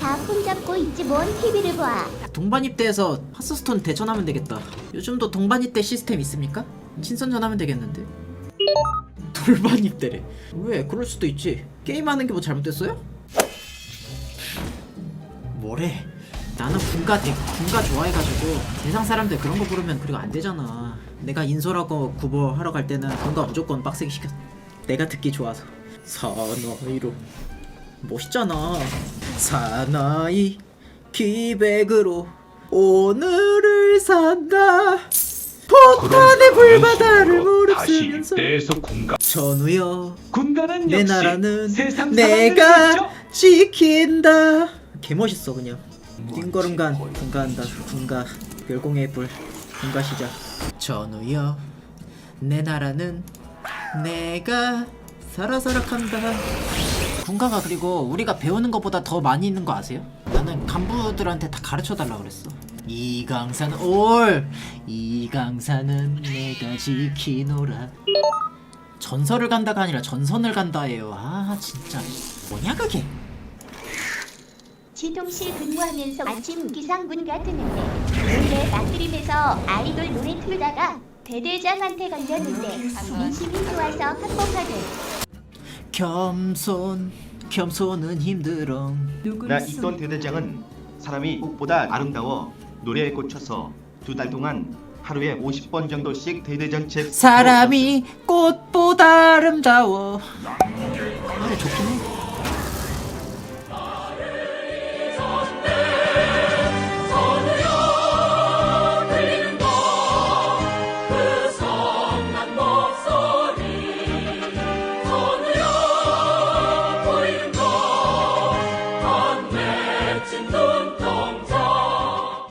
다 손잡고 있지 뭔 TV를 봐. 동반 입대해서 하스스톤 대전하면 되겠다. 요즘도 동반 입대 시스템 있습니까? 친선전하면 되겠는데. 돌반 입대래. 왜? 그럴 수도 있지. 게임하는 게 뭐 잘못됐어요? 뭐래? 나는 군가 대, 군가 좋아해가지고 세상 사람들 그런 거 부르면 그리고 안 되잖아. 내가 인솔하고 구보 하러 갈 때는 군가 무조건 빡세게 시켰. 내가 듣기 좋아서 사나이로 멋있잖아. 사나이 기백으로 오늘을 산다. 폭탄의 불바다를 무릅쓰면서 군가 전우여 군가는 내 역시 나라는 세상 내가. 지킨다. 개멋있어 그냥. 띵거름간 군가한다 군가 별공의 불 군가 시작. 전우여 내 나라는 내가 살아서락한다. 군가가 그리고 우리가 배우는 것보다 더 많이 있는 거 아세요? 나는 간부들한테 다 가르쳐 달라 그랬어. 이 강산 올 이 강산은 내가 지키노라. 전설을 간다가 아니라 전선을 간다예요. 아 진짜 뭐냐 그게? 지동실 근무하면서 아침 기상문가 뜨는데 원래 나트림에서 아이돌 노래 틀다가 대대장한테 걸렸는데 민심이 좋아서 합법화돼. 겸손 겸손은 힘들어. 나 있던 대대장은 사람이 꽃보다 아름다워 노래에 꽂혀서 두 달 동안 하루에 50번 정도씩 대대장 책 사람이 꽃보다 아름다워. 노래 좋긴 해. 진도